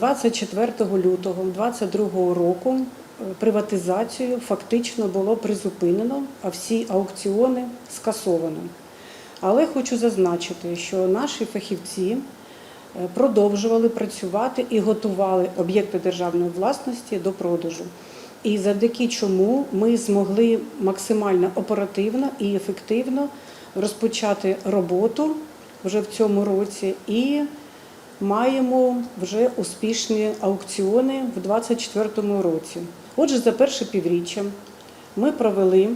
24 лютого 2022 року е, приватизацію фактично було призупинено, а всі аукціони скасовано. Але хочу зазначити, що наші фахівці е, продовжували працювати і готували об'єкти державної власності до продажу. І завдяки чому ми змогли максимально оперативно і ефективно розпочати роботу вже в цьому році і маємо вже успішні аукціони в 2024 році. Отже, за перше півріччя ми провели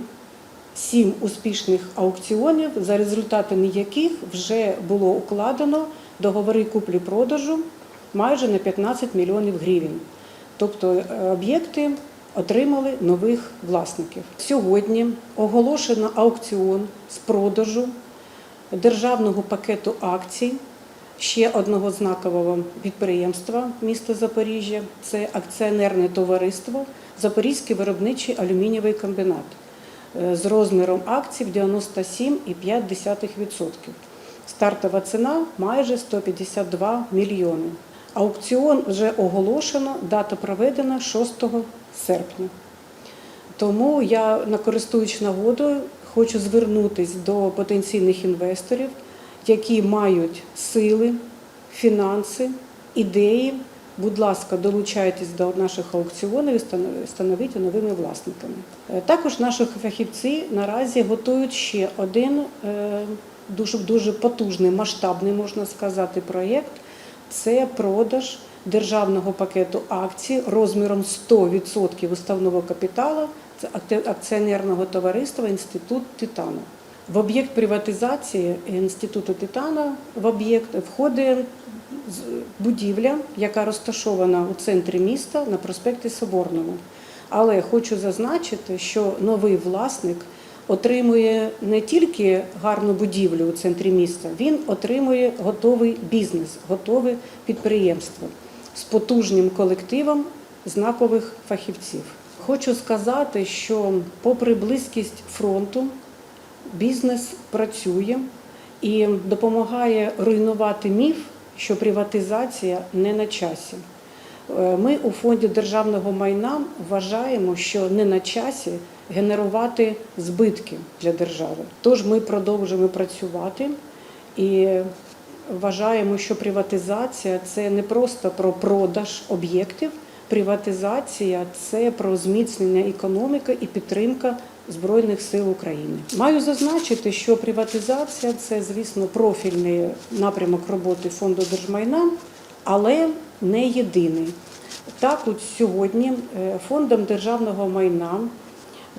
сім успішних аукціонів, за результатами яких вже було укладено договори куплі-продажу майже на 15 мільйонів гривень. Тобто е, об'єкти отримали нових власників. Сьогодні оголошено аукціон з продажу державного пакету акцій ще одного знакового підприємства міста Запоріжжя це акціонерне товариство Запорізький виробничий алюмінієвий комбінат е, з розміром акцій в 97,5%. Стартова ціна майже 152 мільйони. Аукціон вже оголошено, дата проведена 6 серпня. Тому я, користуючись нагодою, хочу звернутися до потенційних інвесторів, які мають сили, фінанси, ідеї. Будь ласка, долучайтесь до наших аукціонів і становіть новими власниками. Е, Також наші фахівці наразі готують ще один е, дуже дуже потужний, масштабний, можна сказати, проєкт. Це продаж державного пакету акцій розміром 100% уставного капіталу акціонерного товариства Інститут Титану. В об'єкт приватизації Інституту Титана в об'єкт входить будівля, яка розташована у центрі міста на проспекті Соборному. Але хочу зазначити, що новий власник отримує не тільки гарну будівлю у центрі міста, він отримує готовий бізнес, готове підприємство з потужним колективом знакових фахівців. Хочу сказати, що попри близькість фронту, бізнес працює і допомагає руйнувати міф, що приватизація не на часі. Е, Ми у фонді державного майна вважаємо, що не на часі генерувати збитки для держави. Тож ми продовжуємо працювати і вважаємо, що приватизація це не просто про продаж об'єктів. Приватизація це про зміцнення економіки і підтримка Збройних сил України. Маю зазначити, що приватизація це, звісно, профільний напрямок роботи фонду держмайна, але не єдиний. Так, от сьогодні е, фондом державного майна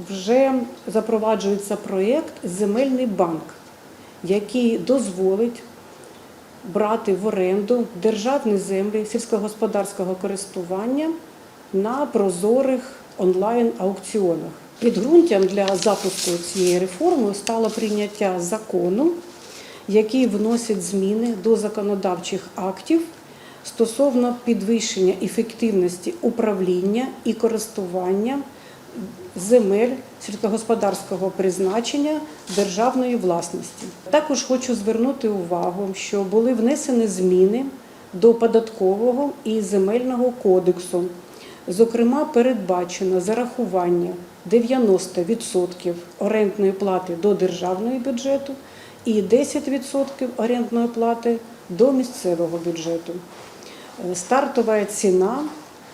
вже запроваджується проєкт Земельний банк, який дозволить брати в оренду державні землі сільськогосподарського користування на прозорих онлайн-аукціонах. Підґрунтям для запуску цієї реформи стало прийняття закону, який вносить зміни до законодавчих актів стосовно підвищення ефективності управління і користування земель сільськогосподарського призначення державної власності. Також хочу звернути увагу, що були внесені зміни до податкового і земельного кодексу. Зокрема, передбачено зарахування 90% орендної плати до державного бюджету і 10% орендної плати до місцевого бюджету. Е, Стартова ціна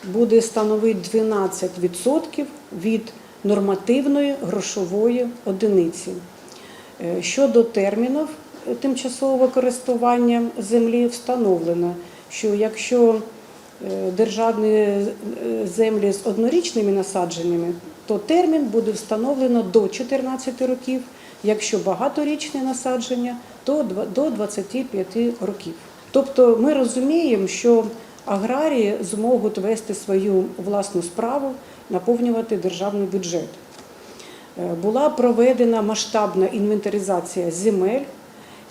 буде становити 12% від нормативної грошової одиниці. Е, Щодо термінів е, тимчасового користування землі встановлено, що якщо державні е, землі з однорічними насадженнями, то термін буде встановлено до 14 років. Якщо багаторічне насадження, то до 25 років. Тобто ми розуміємо, що аграрії зможуть вести свою власну справу, наповнювати державний бюджет. Е, Була проведена масштабна інвентаризація земель,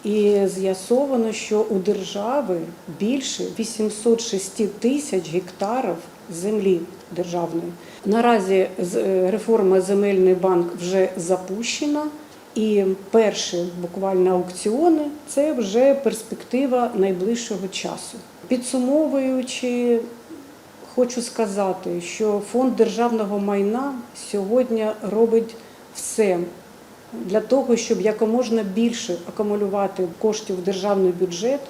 і з'ясовано, що у держави більше 806 тисяч гектарів землі державної. Наразі е, реформа земельний банк вже запущена, і перші буквально аукціони це вже перспектива найближчого часу. Підсумовуючи хочу сказати, що фонд державного майна сьогодні робить все для того, щоб якоможна більше акумулювати коштів в державний бюджет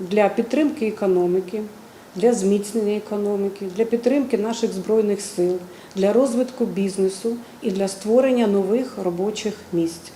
для підтримки економіки, для зміцнення економіки, для підтримки наших збройних сил, для розвитку бізнесу і для створення нових робочих місць.